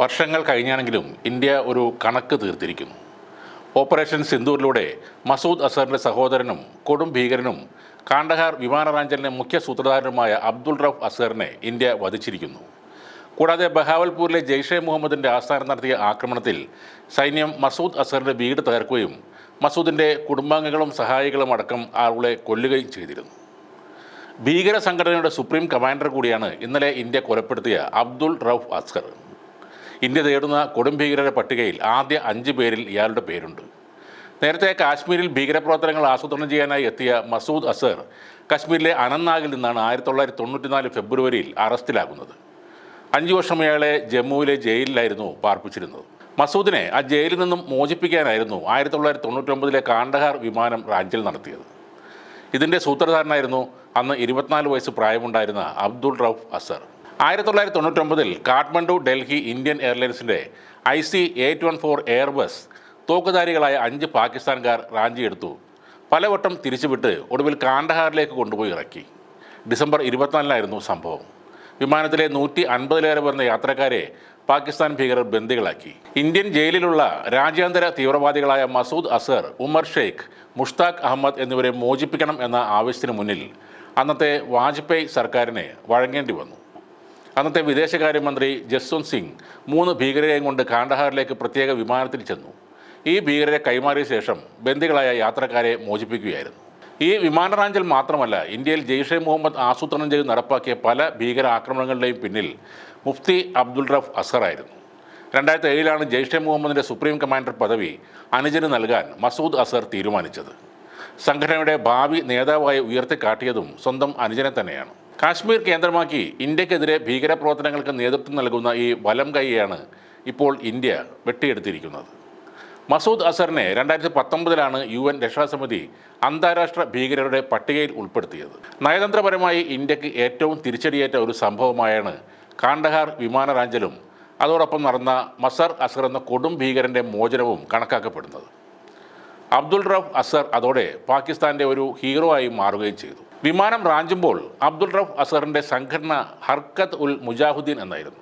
വർഷങ്ങൾ കഴിഞ്ഞാണെങ്കിലും ഇന്ത്യ ഒരു കണക്ക് തീർത്തിരിക്കുന്നു. ഓപ്പറേഷൻ സിന്ദൂരിലൂടെ മസൂദ് അസറിന്റെ സഹോദരനും കൊടും ഭീകരനും കാണ്ഡഹാർ വിമാനറാഞ്ചലിന്റെ മുഖ്യ സൂത്രധാരനുമായ അബ്ദുൾ റഫ് അസറിനെ ഇന്ത്യ വധിച്ചിരിക്കുന്നു. കൂടാതെ ബഹാവൽപൂരിലെ ജെയ്ഷെ മുഹമ്മദിന്റെ ആസ്ഥാനം നടത്തിയ ആക്രമണത്തിൽ സൈന്യം മസൂദ് അസറിന്റെ വീട് തകർക്കുകയും മസൂദിന്റെ കുടുംബാംഗങ്ങളും സഹായികളും അടക്കം ആളുകളെ കൊല്ലുകയും ചെയ്തിരുന്നു. ഭീകര സംഘടനയുടെ സുപ്രീം കമാൻഡർ കൂടിയാണ് ഇന്നലെ ഇന്ത്യ കൊലപ്പെടുത്തിയ അബ്ദുൾ റൌഫ് അസ്കർ ഇന്ത്യ തേടുന്ന കൊടും ഭീകരരുടെ പട്ടികയിൽ ആദ്യ അഞ്ച് പേരിൽ ഇയാളുടെ പേരുണ്ട്. നേരത്തെ കാശ്മീരിൽ ഭീകരപ്രവർത്തനങ്ങൾ ആസൂത്രണം ചെയ്യാനായി എത്തിയ മസൂദ് അസർ കാശ്മീരിലെ അനന്ത്നാഗിൽ നിന്നാണ് ആയിരത്തി തൊള്ളായിരത്തി തൊണ്ണൂറ്റിനാല് ഫെബ്രുവരിയിൽ അറസ്റ്റിലാകുന്നത്. അഞ്ചു വർഷം ഇയാളെ ജമ്മുവിലെ ജയിലിലായിരുന്നു പാർപ്പിച്ചിരുന്നത്. മസൂദിനെ ആ ജയിലിൽ നിന്നും മോചിപ്പിക്കാനായിരുന്നു ആയിരത്തി തൊള്ളായിരത്തി തൊണ്ണൂറ്റൊമ്പതിലെ കാണ്ഡഹാർ വിമാനം റാഞ്ചിൽ നടത്തിയത്. ഇതിന്റെ സൂത്രധാരനായിരുന്നു അന്ന് ഇരുപത്തിനാല് വയസ്സ് പ്രായമുണ്ടായിരുന്ന അബ്ദുൾ റൌഫ് അസർ. ആയിരത്തി തൊള്ളായിരത്തി തൊണ്ണൂറ്റൊമ്പതിൽ Kathmandu Delhi Indian എയർലൈൻസിന്റെ I C eight one four airbus തോക്കുധാരികളായ അഞ്ച് പാകിസ്ഥാൻകാർ റാഞ്ചിയെടുത്തു പലവട്ടം തിരിച്ചുവിട്ട് ഒടുവിൽ കാണ്ഡഹാറിലേക്ക് കൊണ്ടുപോയി ഇറക്കി. ഡിസംബർ ഇരുപത്തിനാലിനായിരുന്നു സംഭവം. വിമാനത്തിലെ നൂറ്റി അൻപതിലേറെ വരുന്ന യാത്രക്കാരെ പാകിസ്ഥാൻ ഭീകരർ ബന്ദികളാക്കി. ഇന്ത്യൻ ജയിലിലുള്ള രാജ്യാന്തര തീവ്രവാദികളായ മസൂദ് അസർ ഉമർ ഷെയ്ഖ് മുഷ്താഖ് അഹമ്മദ് എന്നിവരെ മോചിപ്പിക്കണം എന്ന ആവശ്യത്തിന് മുന്നിൽ അന്നത്തെ വാജ്പേയി സർക്കാരിനെ വഴങ്ങേണ്ടി വന്നു. അന്നത്തെ വിദേശകാര്യമന്ത്രി ജസ്വന്ത് സിംഗ് മൂന്ന് ഭീകരരെയും കൊണ്ട് കാണ്ഡഹാറിലേക്ക് പ്രത്യേക വിമാനത്തിൽ ചെന്നു. ഈ ഭീകരരെ കൈമാറിയ ശേഷം ബന്ദികളായ യാത്രക്കാരെ മോചിപ്പിക്കുകയായിരുന്നു. ഈ വിമാനറാഞ്ചൽ മാത്രമല്ല ഇന്ത്യയിൽ ജെയ്ഷെ മുഹമ്മദ് ആസൂത്രണം ചെയ്ത് നടപ്പാക്കിയ പല ഭീകര ആക്രമണങ്ങളുടെയും പിന്നിൽ മുഫ്തി അബ്ദുൾ റഫ് അസറായിരുന്നു രണ്ടായിരത്തി ഏഴിലാണ് ജെയ്ഷെ മുഹമ്മദിന്റെ സുപ്രീം കമാൻഡർ പദവി അനുജന് നൽകാൻ മസൂദ് അസർ തീരുമാനിച്ചത്. സംഘടനയുടെ ഭാവി നേതാവായി ഉയർത്തിക്കാട്ടിയതും സ്വന്തം അനുജനെ തന്നെയാണ്. കാശ്മീർ കേന്ദ്രമാക്കി ഇന്ത്യക്കെതിരെ ഭീകരപ്രവർത്തനങ്ങൾക്ക് നേതൃത്വം നൽകുന്ന ഈ വലം കൈയാണ് ഇപ്പോൾ ഇന്ത്യ വെട്ടിയെടുത്തിരിക്കുന്നത്. മസൂദ് അസറിനെ രണ്ടായിരത്തി പത്തൊമ്പതിലാണ് യു എൻ രക്ഷാസമിതി അന്താരാഷ്ട്ര ഭീകരരുടെ പട്ടികയിൽ ഉൾപ്പെടുത്തിയത്. നയതന്ത്രപരമായി ഇന്ത്യയ്ക്ക് ഏറ്റവും തിരിച്ചടിയേറ്റ ഒരു സംഭവമായാണ് കാണ്ഡഹാർ വിമാനറാഞ്ചലും അതോടൊപ്പം നടന്ന മസർ അസർ എന്ന കൊടും ഭീകരന്റെ മോചനവും കണക്കാക്കപ്പെടുന്നത്. അബ്ദുൾ റഫ് അസർ അതോടെ പാകിസ്ഥാന്റെ ഒരു ഹീറോ ആയി മാറുകയും ചെയ്തു. വിമാനം റാഞ്ചുമ്പോൾ അബ്ദുൾ റഫ് അസറിന്റെ സംഘടന ഹർക്കത്ത് ഉൽ മുജാഹുദ്ദീൻ എന്നായിരുന്നു.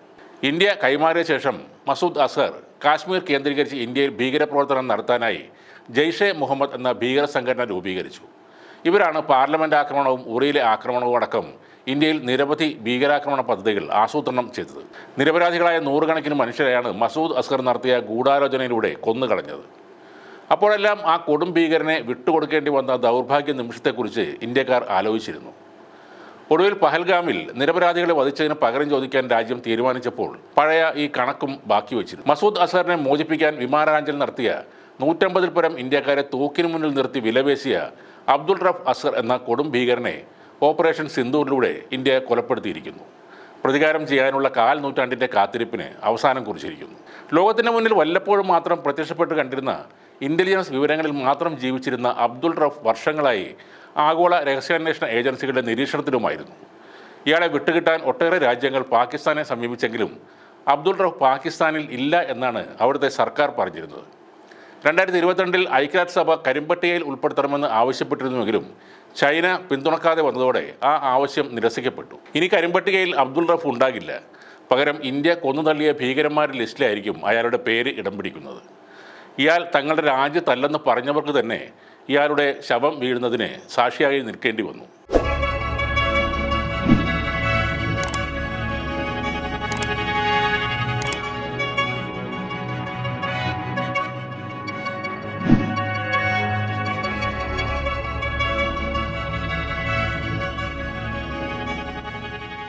ഇന്ത്യ കൈമാറിയ ശേഷം മസൂദ് അസർ കാശ്മീർ കേന്ദ്രീകരിച്ച് ഇന്ത്യയിൽ ഭീകരപ്രവർത്തനം നടത്താനായി ജെയ്ഷെ മുഹമ്മദ് എന്ന ഭീകര സംഘടന രൂപീകരിച്ചു. ഇവരാണ് പാർലമെന്റ് ആക്രമണവും ഉറിയിലെ ആക്രമണവും അടക്കം ഇന്ത്യയിൽ നിരവധി ഭീകരാക്രമണ പദ്ധതികൾ ആസൂത്രണം ചെയ്തത്. നിരപരാധികളായ നൂറുകണക്കിന് മനുഷ്യരെയാണ് മസൂദ് അസ്കർ നടത്തിയ ഗൂഢാലോചനയിലൂടെ കൊന്നുകളഞ്ഞത്. അപ്പോഴെല്ലാം ആ കൊടും ഭീകരനെ വിട്ടുകൊടുക്കേണ്ടി വന്ന ദൗർഭാഗ്യ നിമിഷത്തെക്കുറിച്ച് ഇന്ത്യക്കാർ ആലോചിച്ചിരുന്നു. ഒടുവിൽ പഹൽഗാമിൽ നിരപരാധികളെ വധിച്ചതിന് പകരം ചോദിക്കാൻ രാജ്യം തീരുമാനിച്ചപ്പോൾ പഴയ ഈ കണക്കും ബാക്കി വച്ചിരുന്നു. മസൂദ് അസറിനെ മോചിപ്പിക്കാൻ വിമാനാഞ്ചൽ നടത്തിയ നൂറ്റമ്പതിൽ പരം ഇന്ത്യക്കാരെ തൂക്കിന് മുന്നിൽ നിർത്തി വിലപേശിയ അബ്ദുൾ റഫ് അസർ എന്ന കൊടും ഭീകരനെ ഓപ്പറേഷൻ സിന്ധൂരിലൂടെ ഇന്ത്യ കൊലപ്പെടുത്തിയിരിക്കുന്നു. പ്രതികാരം ചെയ്യാനുള്ള കാൽ നൂറ്റാണ്ടിന്റെ കാത്തിരിപ്പിന് അവസാനം കുറിച്ചിരിക്കുന്നു. ലോകത്തിന് മുന്നിൽ വല്ലപ്പോഴും മാത്രം പ്രത്യക്ഷപ്പെട്ട് കണ്ടിരുന്ന ഇന്റലിജൻസ് വിവരങ്ങളിൽ മാത്രം ജീവിച്ചിരുന്ന അബ്ദുൾ റഫ് വർഷങ്ങളായി ആഗോള രഹസ്യാന്വേഷണ ഏജൻസികളുടെ നിരീക്ഷണത്തിലുമായിരുന്നു. ഇയാളെ വിട്ടുകിട്ടാൻ ഒട്ടേറെ രാജ്യങ്ങൾ പാകിസ്ഥാനെ സമീപിച്ചെങ്കിലും അബ്ദുൾ റഫ് പാകിസ്ഥാനിൽ ഇല്ല എന്നാണ് അവിടുത്തെ സർക്കാർ പറഞ്ഞിരുന്നത്. രണ്ടായിരത്തി ഇരുപത്തിരണ്ടിൽ ഐക്യരാഷ്ട്രസഭ കരിമ്പട്ടികയിൽ ഉൾപ്പെടുത്തണമെന്ന് ആവശ്യപ്പെട്ടിരുന്നുവെങ്കിലും ചൈന പിന്തുണക്കാതെ വന്നതോടെ ആ ആവശ്യം നിരസിക്കപ്പെട്ടു. ഇനി കരിമ്പട്ടികയിൽ അബ്ദുൾ റഫ് ഉണ്ടാകില്ല. പകരം ഇന്ത്യ കൊന്നു തള്ളിയ ഭീകരന്മാരുടെ ലിസ്റ്റിലായിരിക്കും അയാളുടെ പേര് ഇടം പിടിക്കുന്നത്. ഇയാൾ തങ്ങളുടെ രാജ്യത്തല്ലെന്ന് പറഞ്ഞവർക്ക് തന്നെ ഇയാളുടെ ശവം വീഴുന്നതിന് സാക്ഷിയായി നിൽക്കേണ്ടി വന്നു.